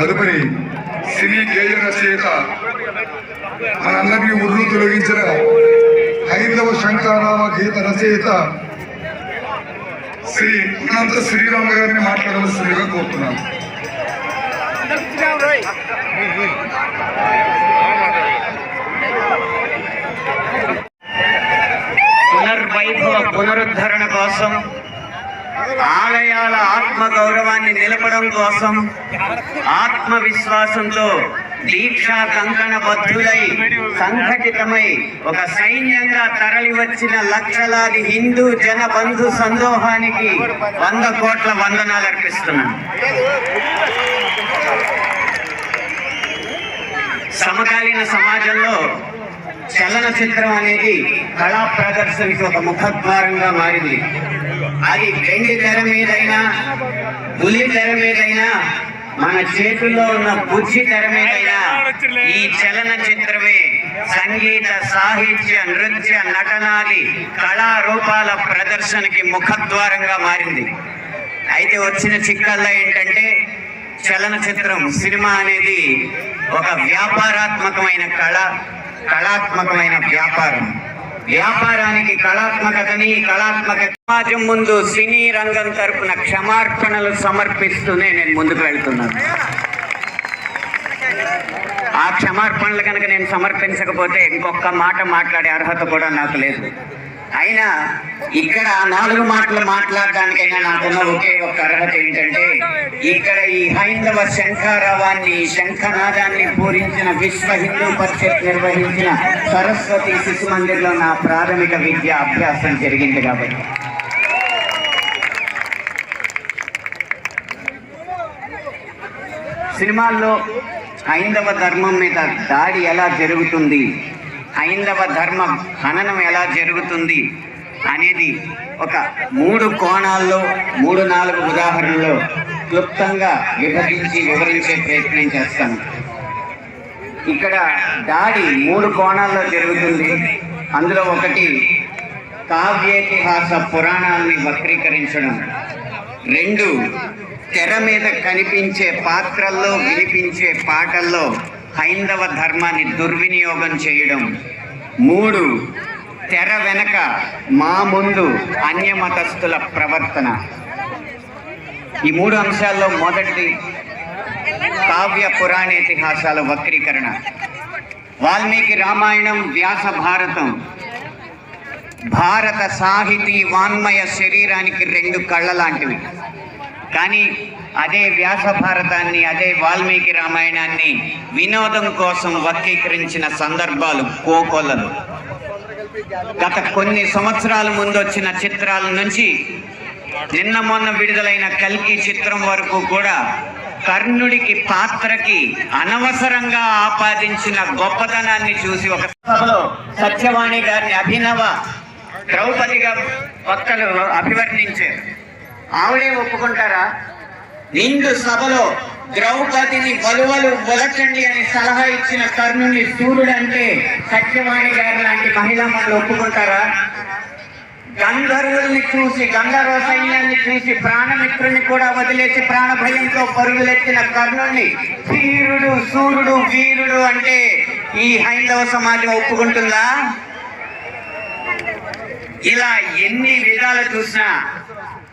తదుపరి సినీ గేయ రచయిత మనందరికీ ఉర్రు తొలగించిన హైందవ శంకరామ గీత రచయిత శ్రీ అనంత శ్రీరామ గారిని మాట్లాడవలసిందిగా కోరుతున్నాను. పునర్వైభవ పునరుద్ధరణ కోసం ఆలయాల ఆత్మ గౌరవాన్ని నిలపడం కోసం ఆత్మవిశ్వాసంతో దీక్షా కంకణ బద్ధులై సంఘటితమై ఒక సైన్యంగా తరలి వచ్చిన లక్షలాది హిందూ జన బంధు సందోహానికి వంద కోట్ల వందనాలు అర్పిస్తున్నాను. సమకాలీన సమాజంలో చలనచిత్రం అనేది కళా ప్రదర్శనకి ఒక ముఖద్వారంగా మారింది. అది వెండి తెర మీదైనా పులి తెర మీదైనా మన చేతుల్లో ఉన్న బుద్ధి తెర మీదైనా ఈ చలనచిత్రమే సంగీత సాహిత్య నృత్య నటనాది కళారూపాల ప్రదర్శనకి ముఖద్వారంగా మారింది. అయితే వచ్చిన చిక్కల్లో ఏంటంటే చలనచిత్రం సినిమా అనేది ఒక వ్యాపారాత్మకమైన కళ. కళాత్మకమైన వ్యాపారం. వ్యాపారానికి కళాత్మకతని కళాత్మక సమాజం ముందు సినీ రంగం తరపున క్షమార్పణలు సమర్పిస్తూనే నేను ముందుకు వెళ్తున్నాను. ఆ క్షమార్పణలు కనుక నేను సమర్పించకపోతే ఇంకొక మాట మాట్లాడే అర్హత కూడా నాకు లేదు. అయినా ఇక్కడ నాలుగు మాటలు మాట్లాడడానికైనా నాకున్న ఒకే ఒక అర్హత ఏంటంటే ఇక్కడ ఈ హైందవ శంఖారావాన్ని శంఖనాదాన్ని పూరించిన విశ్వ హిందూ పరిషత్ నిర్వహించిన సరస్వతి శిశు మందిర్లో నా ప్రాథమిక విద్య అభ్యాసం జరిగింది కాబట్టి. సినిమాల్లో హైందవ ధర్మం మీద దాడి ఎలా జరుగుతుంది? హైందవ ధర్మం హననం ఎలా జరుగుతుంది అనేది ఒక మూడు కోణాల్లో మూడు నాలుగు ఉదాహరణలో క్లుప్తంగా విభజించి వివరించే ప్రయత్నం చేస్తాను. ఇక్కడ దాడి మూడు కోణాల్లో జరుగుతుంది. అందులో ఒకటి కావ్యేతిహాస పురాణాలని వక్రీకరించడం. రెండు తెర మీద కనిపించే పాత్రల్లో వినిపించే పాటల్లో హైందవ ధర్మాన్ని దుర్వినియోగం చేయడం. మూడు తెర వెనక మా ముందు అన్యమతస్థుల ప్రవర్తన. ఈ మూడు అంశాల్లో మొదటిది కావ్య పురాణేతిహాసాల వక్రీకరణ. వాల్మీకి రామాయణం వ్యాస భారతం. భారత సాహితీ వాన్మయ శరీరానికి రెండు కళ్ళ లాంటివి కానీ అదే వ్యాస భారతాన్ని అదే వాల్మీకి రామాయణాన్ని వినోదం కోసం వక్రీకరించిన సందర్భాలు కోకొల్లలు గత కొన్ని సంవత్సరాల ముందు వచ్చిన చిత్రాల నుంచి నిన్న మొన్న విడుదలైన కల్కి చిత్రం వరకు కూడా కర్ణుడికి పాత్రకి అనవసరంగా ఆపాదించిన గొప్పతనాన్ని చూసి ఒక సభలో సత్యవాణి గారిని అభినవ ద్రౌపదిగా వక్తలు అభివర్ణించారు. ఆవిడే ఒప్పుకుంటారా? నిండు సభలో ద్రౌపదిని వలువలు వలచండి అని సలహా ఇచ్చిన కర్ణుని సూర్యుడు అంటే సత్యవాణి గారు లాంటి మహిళ మనల్ని ఒప్పుకుంటారా? గంధర్వుల్ని చూసి గంధర్వ సైన్యాన్ని చూసి ప్రాణమిత్రుని కూడా వదిలేసి ప్రాణ భయంతో పరుగులెత్తిన కర్ణుణ్ణి ధీరుడు సూర్యుడు వీరుడు అంటే ఈ హైందవ సమాజం ఒప్పుకుంటుందా? ఇలా ఎన్ని విధాలు చూసినా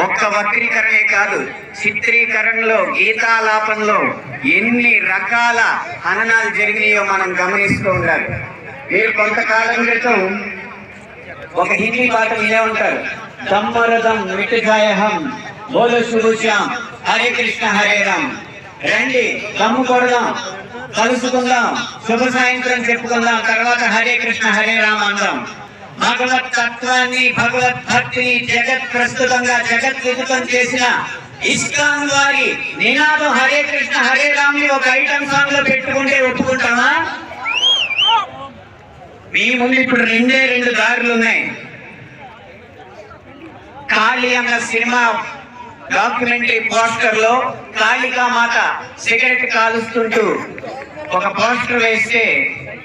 ఒక్క వక్రీకరణే కాదు చిత్రీకరణలో గీతాలాపంలో ఎన్ని రకాల హననాలు జరిగినాయో మనం గమనిస్తూ ఉండాలి. మీరు కొంతకాలం క్రితం ఒక హిందీ పాట వినే ఉంటారు. దమ్మరదం మిట్టుగాయహం బోలో శుభశ్యాం హరే కృష్ణ హరే రామ్. రండి దమ్ము కొడదాం కలుసుకుందాం శుభ సాయంత్రం చెప్పుకుందాం తర్వాత హరే కృష్ణ హరే రామ్ అందాం. భగవత్ తత్వాన్ని భగవత్ భక్తిని జగత్ ప్రస్తుతంగా జగత్ విదితం చేసిన ఇస్కాన్ వారి నినాదం హరే కృష్ణ హరే రామ్ని ఒక ఐటమ్ సాంగ్లో పెట్టుకుంటే ఒప్పుకుంటామా మీ ముందు ఇప్పుడు రెండే రెండు దారులు ఉన్నాయి. ఖాళీ అన్న సినిమా డాక్యుమెంటరీ పోస్టర్లో కాళికా మాత సిగరెట్ కాలుస్తుంటూ ఒక పోస్టర్ వేస్తే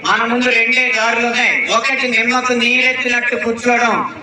మన ముందు రెండే దారులు ఉన్నాయి ఒకటి నిమ్మకు నీరెత్తినట్టు కూర్చోవడం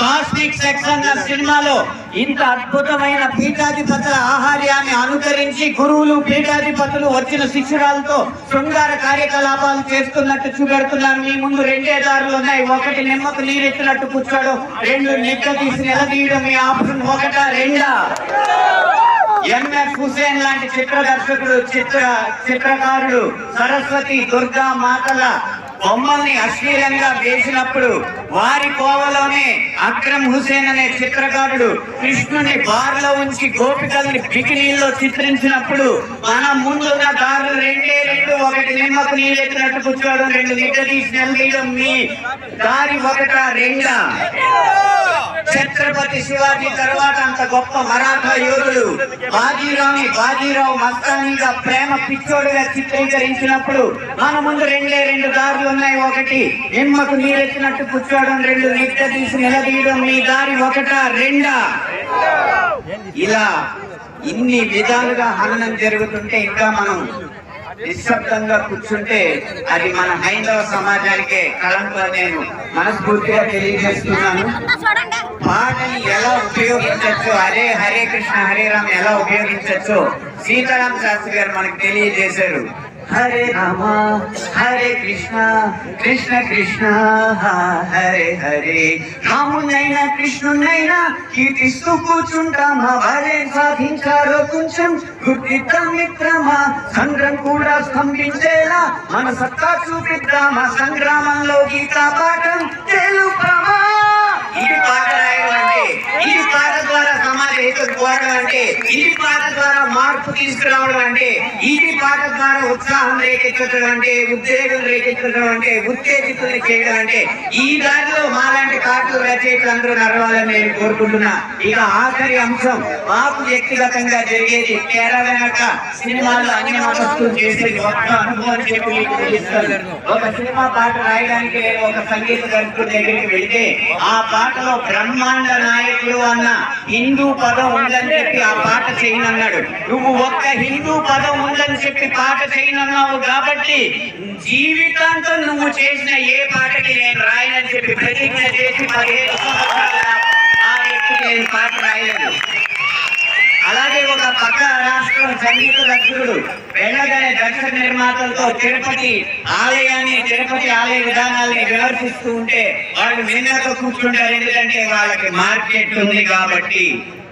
కాస్మిక్ సెక్స్ అన్న సినిమాలో ఇంత అద్భుతమైన పీఠాధిపతుల ఆహార్యాన్ని అనుకరించి గురువులు పీఠాధిపతులు వచ్చిన శిష్యురాలతో శృంగార కార్యకలాపాలు చేస్తున్నట్టు చూపెడుతున్నారు. మీ ముందు రెండే దారులు ఉన్నాయి. ఒకటి నిమ్మకు నీరెత్తినట్టు కూర్చోవడం రెండు నిక్క తీసి నిలదీయడం మీ ఆప్షన్ ఒకటా రెండా? ఎంఎఫ్ హుసేన్ లాంటి చిత్ర దర్శకుడు చిత్ర చిత్రకారుడు సరస్వతి దుర్గా మాతల బొమ్మల్ని అశ్లీలంగా వేసినప్పుడు వారి కోవలోనే అక్రమ్ హుసేన్ అనే చిత్రకారుడు కృష్ణుని బార్లో ఉంచి గోపికల్ని బికినీల్లో చిత్రించినప్పుడు మన ముందున్న దారులు రెండే రెండు ఒకటి నిమ్మకు నీళ్ళెత్తినట్టు కూర్చోవడం రెండు నిగ్గదీసి నిలదీయడం మీ దారి ఒకట రెండా? ఛత్రపతి శివాజీ తర్వాత అంత గొప్ప మరాఠా యోధుడు బాజీరావుని బాజీరావు మస్తానీగా ప్రేమ పిచ్చోడుగా చిత్రీకరించినప్పుడు మన ముందు రెండే రెండు దారులు ఉన్నాయి. ఒకటి నిమ్మకు నీరెత్తినట్టు కూర్చోవడం. రెండు నిట్ట తీసి నిలదీయడం. మీ దారి ఒకటా? రెండా? ఇలా ఇన్ని విధాలుగా హననం జరుగుతుంటే ఇంకా మనం నిశ్శబ్దంగా కూర్చుంటే అది మన హైందవ సమాజానికే కళంకం. నేను మనస్ఫూర్తిగా తెలియజేస్తున్నాను. చూడండి పాటని ఎలా ఉపయోగించవచ్చు హరే హరే కృష్ణ హరే రామ్ ఎలా ఉపయోగించవచ్చు సీతారాం శాస్త్రి గారు మనకు తెలియజేశారు. హరే రామ హరే కృష్ణ కృష్ణ కృష్ణ హరే హరే. రామునైనా కృష్ణునైనా కీర్తిస్తూ కూర్చుంటామా? వారే సాధించారో కొంచెం గుర్తిద్దాం మిత్రమా? సంగ్రం కూడా స్తంభించేలా మన సత్తా చూపిద్దామా? సంగ్రామంలో గీతా పాఠం తెలుపమా? ఇది పాట రాయడం అంటే ఇది పాట ద్వారా సమాజ కోరడం అంటే ఇది పాట ద్వారా మార్పు తీసుకురావడం అంటే ఇది పాట ద్వారా ఉత్సాహం రేకెత్తడం అంటే ఉద్వేగం రేకెత్తడం అంటే ఉత్తేజితుల్ని చేయడం అంటే ఈ దారిలో మాలాంటి పాటలు రచయితలు అందరూ నడవాలని నేను కోరుకుంటున్నా. ఇక ఆఖరి అంశం మాకు వ్యక్తిగతంగా జరిగేది తెర సినిమాల్లో అన్ని మతస్థులు చేసేది ఒక్క అనుభవం చెప్పి మీకు ఒక సినిమా పాట రాయడానికి నేను ఒక సంగీత దర్శకుడి దగ్గరికి వెళితే ఆ పాటలో బ్రహ్మాండ నాయకుడు అన్న హిందూ పదం ఉందని చెప్పి ఆ పాట చేయనన్నాడు. నువ్వు ఒక్క హిందూ పదం ఉందని చెప్పి పాట చేయనన్నావు కాబట్టి జీవితాంతం నువ్వు చేసిన ఏ పాటకి నేను రాయనని చెప్పి ప్రతిజ్ఞ చేసి పదిహేను ఆ వ్యక్తికి నేను పాట రాయలేదు. అలాగే ఒక పక్క రాష్ట్రం సంగీత దర్శకుడు వెళ్ళగానే దర్శక నిర్మాతలతో తిరుపతి ఆలయాన్ని తిరుపతి ఆలయ విధానాల్ని విమర్శిస్తూ ఉంటే వాళ్ళు మిన్నతో కూర్చుంటారు. ఎందుకంటే వాళ్ళకి మార్కెట్ ఉంది కాబట్టి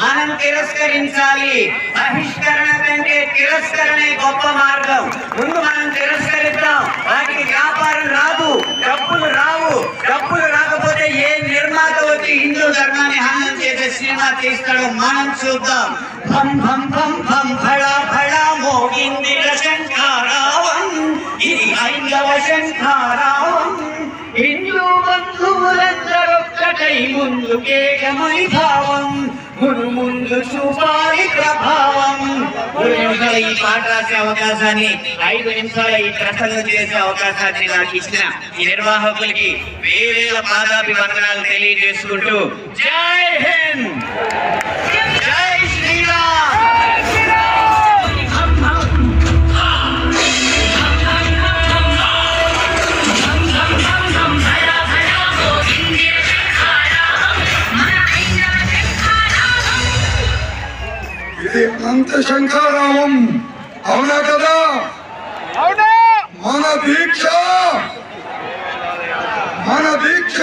మనం తిరస్కరించాలి. బహిష్కరణ కంటే తిరస్కరణే గొప్ప మార్గం. ముందు మనం తిరస్కరిద్దాం. వాటికి వ్యాపారం రాదు డబ్బులు రావు. డబ్బులు రాకపోతే ఏ నిర్మాత వచ్చి హిందూ ధర్మాన్ని హనం చేసే సినిమా తీస్తాడో మనం చూద్దాం. భం భం భం భం ఫళా ఫళా మోగింది శంఖారావం. ఇది హైందవ శంఖారావం. హిందూ బంధువులందరొక్కటై ముందుకే గమై భావం. మును ముందు చూపాలి ప్రభావం. మూడు ఈ పాట రాసే అవకాశాన్ని ఐదు నిమిషాల ఈ ప్రసంగం చేసే అవకాశాన్ని నాకు ఇచ్చిన ఈ నిర్వాహకులకి వేవేల పాదాభివందనాలు తెలియజేసుకుంటూ జై హింద్! జై ఇది అనంత శంఖారావం అవునా కదా? మన దీక్ష! మన దీక్ష!